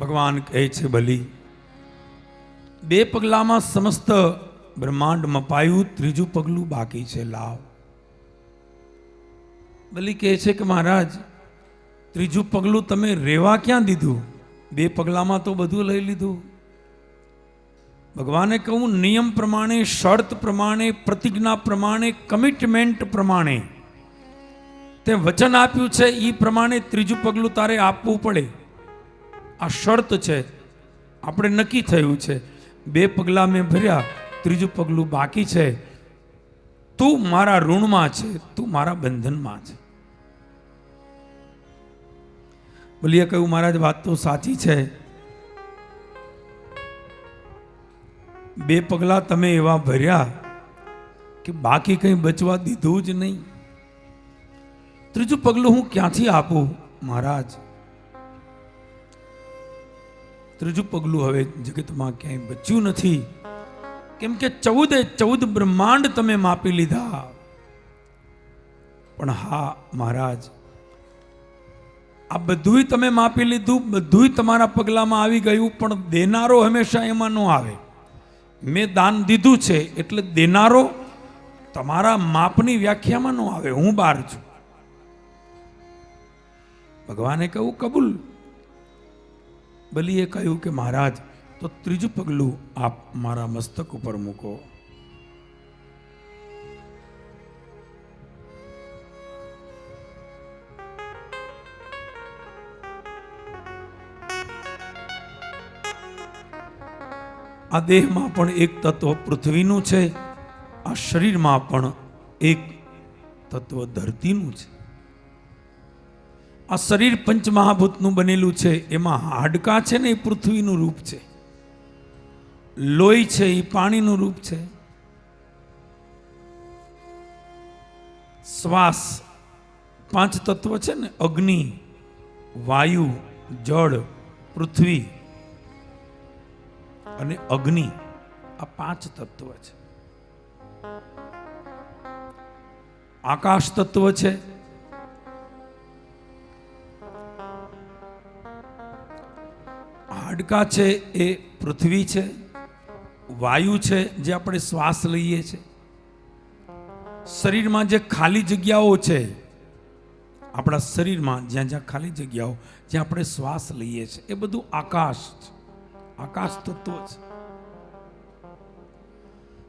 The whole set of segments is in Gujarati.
ભગવાન કહે છે, બલિ, બે પગલામાં સમસ્ત બ્રહ્માંડ મપાયું ત્રીજું પગલું બાકી છે, લાવ. બલિ કહે છે કે, મહારાજ, ત્રીજું પગલું તમે રેવા ક્યાં દીધું? બે પગલામાં તો બધું લઈ લીધું. ભગવાને કહું નિયમ પ્રમાણે, શરત પ્રમાણે, પ્રતિજ્ઞા પ્રમાણે કમિટમેન્ટ પ્રમાણે. તે વચન આપ્યું છે એ પ્રમાણે ત્રીજું પગલું તારે આપવું પડે. આ શરત છે, આપણે નક્કી થયું છે. બે પગલાં મેં ભર્યા, ત્રીજું પગલું બાકી છે. તું મારા ઋણમાં છે, તું મારા બંધનમાં છે. બોલીએ કહ્યું મહારાજ વાત તો સાચી છે. બે પગલાં તમે એવા ભર્યા કે બાકી કંઈ બચવા દીધું જ નહીં. ત્રીજું પગલું હું ક્યાંથી આપું, મહારાજ? ત્રીજું પગલું હવે જગતમાં ક્યાંય બચ્યું નથી. કેમ કે ચૌદે ચૌદ બ્રહ્માંડ તમે માપી લીધા. પણ હા, મહારાજ, આ બધુંય તમે માપી લીધું, બધુંય તમારા પગલામાં આવી ગયું, પણ દેનારો હંમેશા એમાં ન આવે. મેં દાન દીધું છે, એટલે દેનારો તમારા માપની વ્યાખ્યામાં ન આવે. હું બહાર છું. ભગવાને કહ્યું, કબૂલ બલીએ કહ્યું કે મહારાજ, તો ત્રીજું પગલું આપ મારા મસ્તક ઉપર મૂકો. આ દેહમાં પણ એક તત્વ પૃથ્વીનું છે, આ શરીરમાં પણ એક તત્વ ધરતીનું છે. આ શરીર પંચમહાભૂતનું બનેલું છે, એમાં હાડકા છે ને એ પૃથ્વીનું રૂપ છે. લોહી છે એ પાણીનું રૂપ છે. શ્વાસ પાંચ તત્વ છે ને, અગ્નિ, વાયુ, જળ, પૃથ્વી અને અગ્નિ, આ પાંચ તત્વ છે. આકાશ તત્વ છે હાડકા છે એ પૃથ્વી છે, વાયુ છે જે આપણે શ્વાસ લઈએ છીએ શરીરમાં જે ખાલી જગ્યાઓ છે, આપણા શરીરમાં જ્યાં જ્યાં ખાલી જગ્યાઓ, જ્યાં આપણે શ્વાસ લઈએ છીએ એ બધું આકાશ છે. આકાશ તત્વ છે.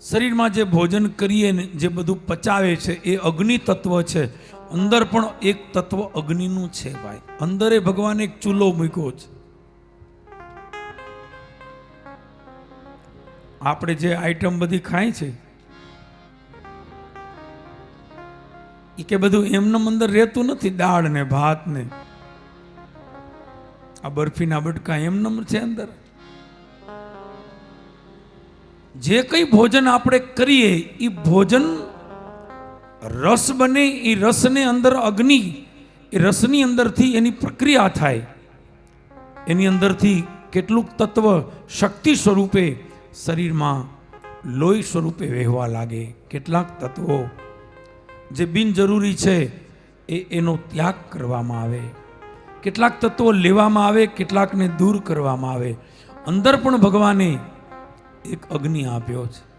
શરીરમાં જે ભોજન કરીએ ને, જે બધું પચાવે છે, એ અગ્નિ તત્વ છે. અંદર પણ એક તત્વ અગ્નિનું છે ભાઈ. અંદરે ભગવાને એક ચૂલો મૂક્યો છે. આપણે જે આઈટમ બધી ખાય છે એ કે બધું એમનેમ અંદર રહેતું નથી, દાળ ને ભાત ને. આ બરફીના બટકા એમનમ છે અંદર. જે કંઈ ભોજન આપણે કરીએ એ ભોજન રસ બને એ રસને અંદર અગ્નિ, એ રસની અંદરથી એની પ્રક્રિયા થાય. એની અંદરથી કેટલુંક તત્વ શક્તિ સ્વરૂપે શરીરમાં લોહી સ્વરૂપે વહેવા લાગે. કેટલાક તત્વો જે બિનજરૂરી છે એ એનો ત્યાગ કરવામાં આવે. કેટલાક તત્વો લેવામાં આવે, કેટલાકને દૂર કરવામાં આવે. અંદર પણ ભગવાને એક અગ્નિ આપ્યો છે.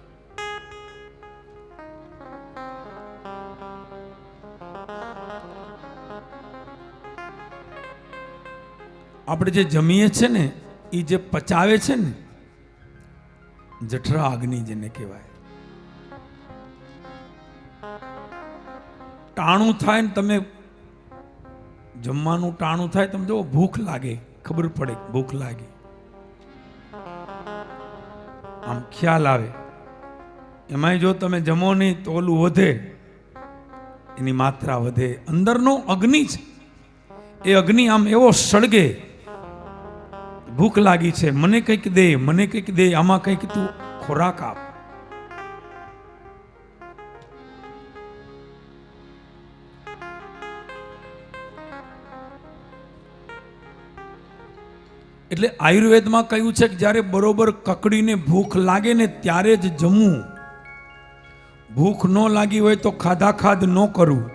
આપણે જે જમીએ છે ને એ જે પચાવે છે ને જઠરા અગ્નિ જેને કહેવાય. ટાણું થાય ને તમે જમવાનું ટાણું થાય, તમે જો ભૂખ લાગે, ખબર પડે ભૂખ લાગે. આમ ખ્યાલ આવે. એમાંય જો તમે જમો નહીં, તો ઓલું વધે. એની માત્રા વધે. અંદરનો અગ્નિ છે. એ અગ્નિ આમ એવો સળગે ભૂખ લાગી છે, મને કંઈક દે, મને કંઈક દે, આમાં કંઈક તું ખોરાક આપ. એટલે આયુર્વેદમાં કહ્યું છે કે જ્યારે બરોબર કકડીને ભૂખ લાગે ને ત્યારે જ જમવું. ભૂખ ન લાગી હોય તો ખાધા ખાધ ન કરવું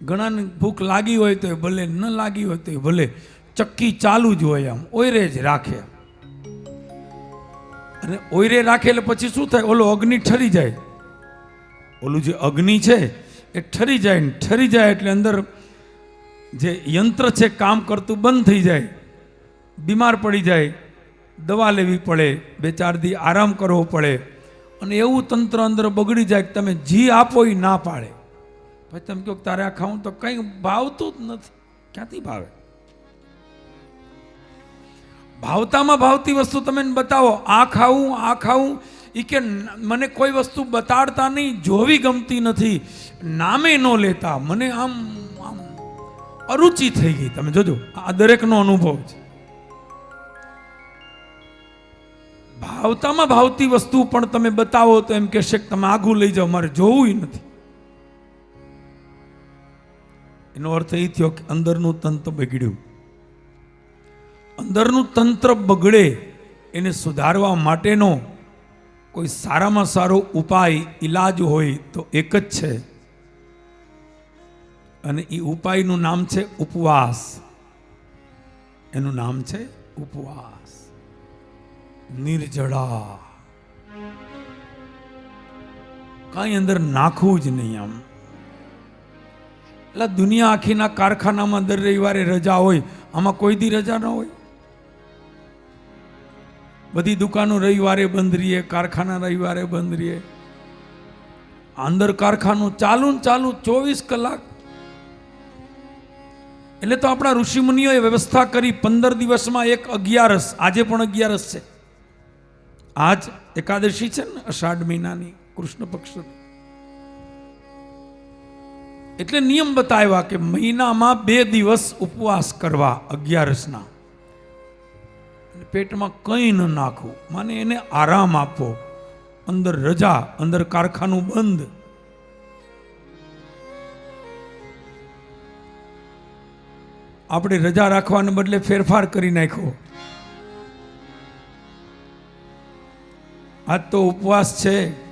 ઘણાને ભૂખ લાગી હોય તો ભલે, ન લાગી હોય તો ભલે ચક્કી ચાલુ જ હોય આમ, ઓયરે જ રાખે. અને ઓયરે રાખે એટલે પછી શું થાય? ઓલો અગ્નિ ઠરી જાય. ઓલું જે અગ્નિ છે, એ ઠરી જાય ને ઠરી જાય એટલે અંદર જે યંત્ર છે, કામ કરતું બંધ થઈ જાય. બીમાર પડી જાય. દવા લેવી પડે. બે ચાર દી આરામ કરવો પડે. અને એવું તંત્ર અંદર બગડી જાય કે તમે જી આપો એ ના પાડે. પછી તમે કહો તારે આ ખાવું તો કંઈ ભાવતું જ નથી. ક્યાંથી ભાવે? ભાવતામાં ભાવતી વસ્તુ તમે બતાવો, આ ખાવું આ ખાવું એ કે મને કોઈ વસ્તુ બતાડતા નહીં, જોવી ગમતી નથી, નામે ન લેતા, મને આમ આમ અરુચિ થઈ ગઈ. તમે જોજો, આ દરેકનો અનુભવ છે. ભાવતામાં ભાવતી વસ્તુ પણ તમે બતાવો તો એમ કહેશે કે તમે આગું લઈ જાઓ, મારે જોવું નથી. એનો અર્થ એ થયો કે અંદરનું તંત્ર બગડ્યું. અંદરનું તંત્ર બગડે, એને સુધારવા માટેનો કોઈ સારામાં સારો ઉપાય, ઈલાજ હોય તો એક જ છે. અને એ ઉપાયનું નામ છે ઉપવાસ. એનું નામ છે ઉપવાસ. નિર્જળા. કાંઈ અંદર નાખવું જ નહીં આમ. એટલે દુનિયા આખીના કારખાનામાં દર રવિવારે રજા હોય, આમાં કોઈ દી રજા ન હોય. બધી દુકાનો રવિવારે બંધ રહીએ, કારખાના રવિવારે બંધ રહીએ. અંદર કારખાનું ચાલુ ને ચાલુ ચોવીસ કલાક. એટલે તો આપણા ઋષિમુનિઓએ વ્યવસ્થા કરી પંદર દિવસમાં એક અગિયારસ, આજે પણ અગિયારસ છે. આજ એકાદશી છે ને અષાઢ મહિનાની, કૃષ્ણ પક્ષ એટલે નિયમ બતાવ્યા કે મહિનામાં બે દિવસ ઉપવાસ કરવા અગિયારસના. પેટમાં કંઈ ન નાખવું માને એને આરામ આપવો અંદર રજા, અંદર કારખાનું બંધ. આપણે રજા રાખવાને બદલે ફેરફાર કરી નાખ્યો. આજ તો ઉપવાસ છે.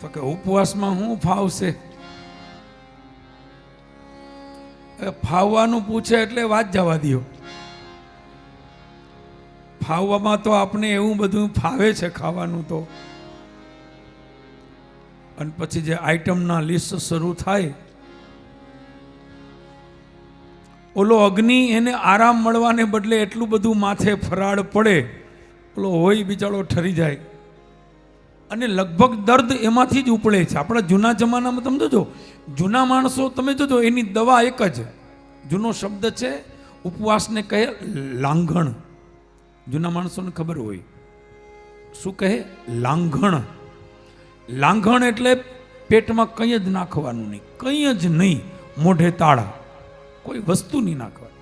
તો કે ઉપવાસમાં શું ફાવશે? ફાવવાનું પૂછે એટલે વાત જવા દો ફાવવામાં તો આપણે એવું બધું ફાવે છે ખાવાનું તો. અને પછી જે આઈટમના લિસ્ટ શરૂ થાય, ઓલો અગ્નિ એને આરામ મળવાને બદલે એટલું બધું માથે ફરાળ પડે, ઓલો હોય બિચારો ઠરી જાય. અને લગભગ દર્દ એમાંથી જ ઉપડે છે. આપણા જૂના જમાનામાં તમે જોજો, જૂના માણસો તમે જોજો, એની દવા એક જ. જૂનો શબ્દ છે, ઉપવાસને કહે લાંઘણ જૂના માણસોને ખબર હોય. શું કહે? લાંઘણ. લાંઘણ એટલે પેટમાં કંઈ જ નાખવાનું નહીં, કંઈ જ નહીં, મોઢે તાળા. કોઈ વસ્તુ નહીં નાખવાની.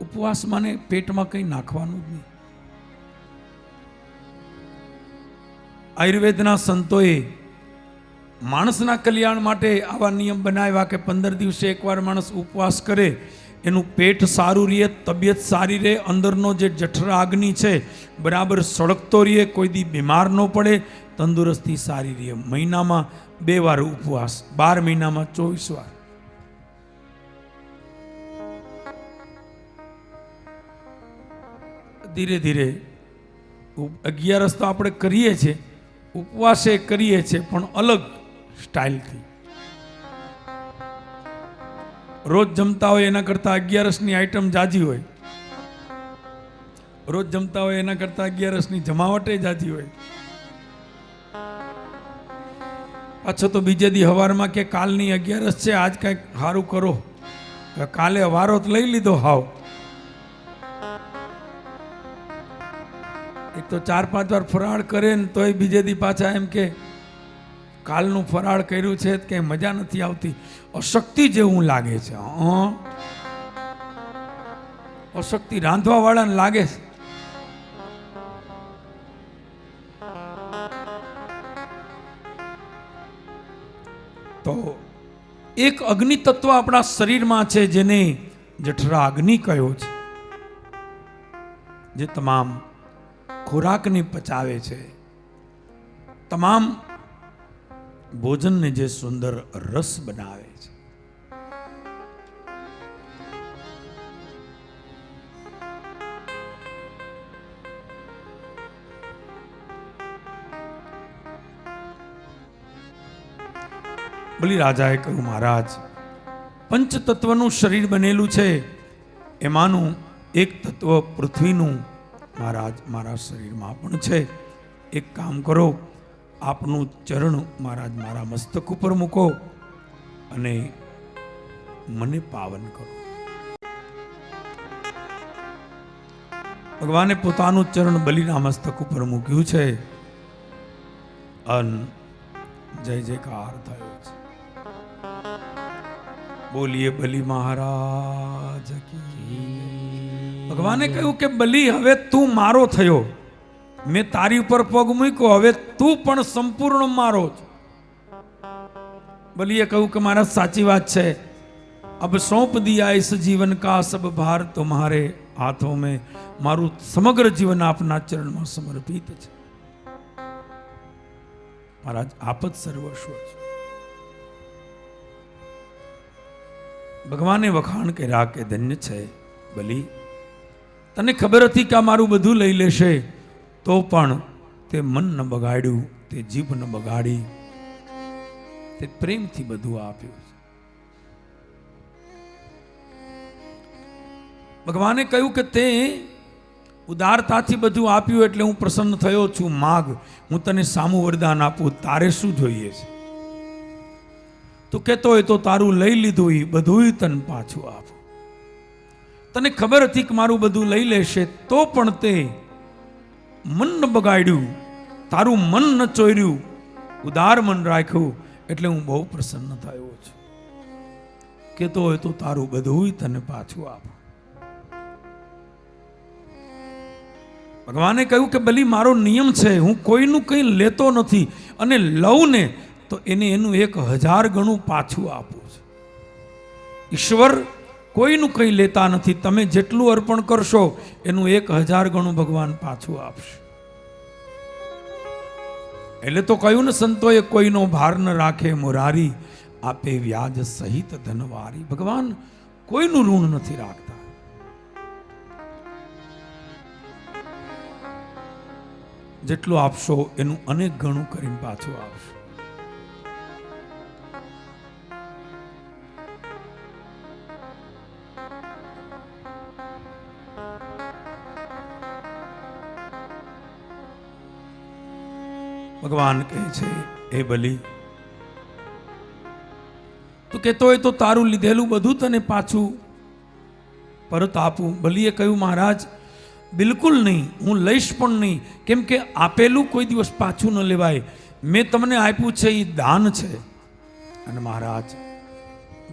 ઉપવાસ માને પેટમાં કંઈ નાખવાનું જ નહીં. આયુર્વેદના સંતોએ માણસના કલ્યાણ માટે આવા નિયમ બનાવ્યા કે પંદર દિવસે એકવાર માણસ ઉપવાસ કરે, એનું પેટ સારું રહે, તબિયત સારી રહે, અંદરનો જે જઠરાગ્નિ છે, બરાબર સળગતો રહે, કોઈ દી બીમાર ન પડે, તંદુરસ્તી સારી રહે. મહિનામાં બે વાર ઉપવાસ, બાર મહિનામાં ચોવીસ વાર. ધીરે ધીરે અગિયારસ તો આપણે કરીએ છીએ. ઉપવાસે કરીએ છીએ પણ અલગ સ્ટાઇલથી. રોજ જમતા હોય એના કરતાં અગિયારસની આઈટમ જાજી હોય. રોજ જમતા હોય એના કરતાં અગિયારસની જમાવટે જાજી હોય. પાછો તો બીજે દી હવારમાં કે કાલની અગિયારસ છે, આજ કાંઈક સારું કરો. કાલે વારો લઈ લીધો, હાવ. તો ચાર પાંચ વાર ફરાળ કરે ને તોય બીજે દી પાછા એમ કે, કાલનું ફરાળ કર્યું છે કે મજા નથી આવતી. અશક્તિ જેવું લાગે છે. અશક્તિ રાંધવા વાળાને લાગે છે. તો એક અગ્નિ તત્વ આપણા શરીરમાં છે જેને જઠરા અગ્નિ કયો છે. જે તમામ ખોરાકને પચાવે છે. તમામ ભોજનને જે સુંદર રસ બનાવે છે. બલિ રાજાએ કહ્યું, મહારાજ, પંચતત્વનું શરીર બનેલું છે. એમાંનું એક તત્વ પૃથ્વીનું મહારાજ, મારા શરીરમાં પણ છે. એક કામ કરો, આપનું ચરણ મહારાજ, મારા મસ્તક ઉપર મૂકો અને મને પાવન કરો. ભગવાને પોતાનું ચરણ બલિના મસ્તક ઉપર મૂક્યું છે. અન જય જયકાર થયો છે. બોલીએ બલી મહારાજ કી ભગવાને કહ્યું કે બલી, હવે તું મારો થયો. મેં તારી ઉપર પગ મૂક્યો, હવે તું પણ સંપૂર્ણ મારો બલીએ કહ્યું કે મારા સાચી વાત છે. અબ સોંપ દિયા ઇસ જીવન કા, સબ ભાર તુમ્હારે હાથો મેં. મારું સમગ્ર જીવન આપના ચરણમાં સમર્પિત છે. મહારાજ, આપ સર્વસ્વ છે. ભગવાને વખાણ કર્યા કે ધન્ય છે, બલી. તને ખબર હતી કે આ મારું બધું લઈ લેશે? તો પણ તે મન ન બગાડ્યું, તે જીભ ન બગાડી. તે પ્રેમથી બધું આપ્યું. ભગવાને કહ્યું કે તે ઉદારતાથી બધું આપ્યું એટલે હું પ્રસન્ન થયો છું. માગ, હું તને સામું વરદાન આપું, તારે શું જોઈએ છે? તું કહેતો હોય તો તારું લઈ લીધું એ બધું તને પાછું આપું. તને ખબર હતી કે મારું બધું લઈ લેશે? તો પણ તે મન ન બગાડ્યું. તારું મન ન ચોર્યું. ઉદાર મન રાખ્યું. એટલે હું બહુ પ્રસન્ન થયો છું. કેતો હોય તો તારું બધું તને પાછું આપ. ભગવાને કહ્યું કે ભલી મારો નિયમ છે, હું કોઈનું કંઈ લેતો નથી અને લઉં ને તો એને એનું એક હજાર ગણું પાછું આપું છું. ઈશ્વર કોઈનું કંઈ લેતા નથી. તમે જેટલું અર્પણ કરશો, એનું એક હજાર ગણું ભગવાન પાછું આપશે. એટલે તો કહ્યું ને સંતોએ, કોઈનો ભાર ન રાખે મોરારી, આપે વ્યાજ સહિત ધનવારી. ભગવાન કોઈનું ઋણ નથી રાખતા. જેટલું આપશો, એનું અનેક ગણું કરીને પાછું આપશો. ભગવાન કહે છે એ બલી, તું કહેતો હોય તો તારું લીધેલું બધું તને પાછું પરત આપું. બલીએ કહ્યું, મહારાજ, બિલકુલ નહીં, હું લઈશ પણ નહીં, કેમ કે આપેલું કોઈ દિવસ પાછું ન લેવાય. મેં તમને આપ્યું છે એ દાન છે. અને મહારાજ,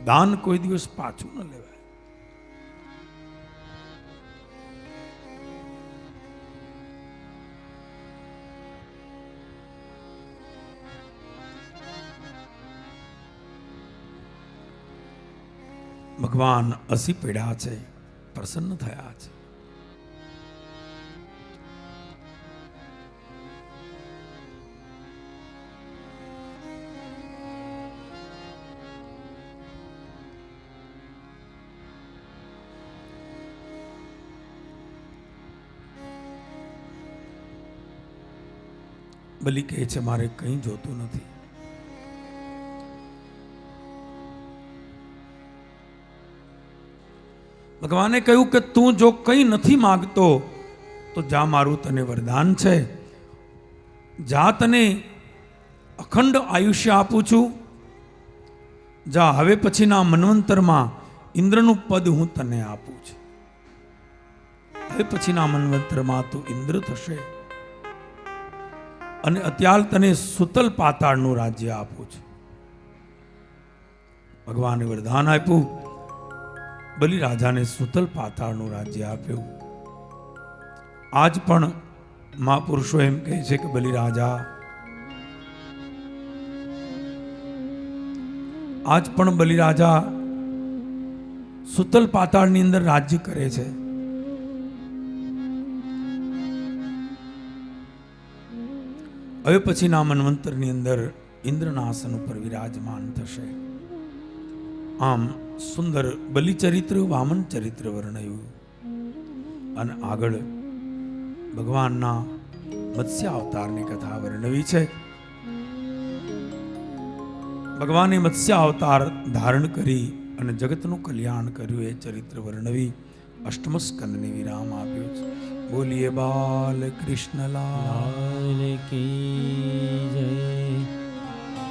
દાન કોઈ દિવસ પાછું ન લેવાય. ભગવાન હસી પીડા છે પ્રસન્ન થયા છે. બલી કહે છે મારે કંઈ જોતું નથી. ભગવાને કહ્યું કે તું જો કંઈ નથી માગતો, તો જા મારું તને વરદાન છે. જા તને અખંડ આયુષ્ય આપું છું. જા, હવે પછીના મન્વંતરમાં ઇન્દ્રનું પદ હું તને આપું છું. હવે પછીના મનવંતરમાં તું ઇન્દ્ર થશે. અને અત્યાર તને સુતલ પાતાળનું રાજ્ય આપું છું. ભગવાને વરદાન આપ્યું. બલિરાજાને સુતલ પાતાળનું રાજ્ય આપ્યું. આજ પણ મહાપુરુષો એમ કહે છે કે બલિ રાજા આજ પણ બલિરાજા સુતલ પાતાળની અંદર રાજ્ય કરે છે. હવે પછીના મનવંતરની અંદર ઇન્દ્રના આસન ઉપર વિરાજમાન થશે. આમ સુંદર બલિચરિત્ર વામન ચરિત્ર વર્ણયું અને આગળ ભગવાનના મત્સ્ય અવતારની કથા વર્ણવી છે. ભગવાને મત્સ્ય અવતાર ધારણ કરી અને જગતનું કલ્યાણ કર્યું એ ચરિત્ર વર્ણવી અષ્ટમ સ્કંદને વિરામ આપ્યો છે. બોલીએ બાલ કૃષ્ણલા લાલ કી જય.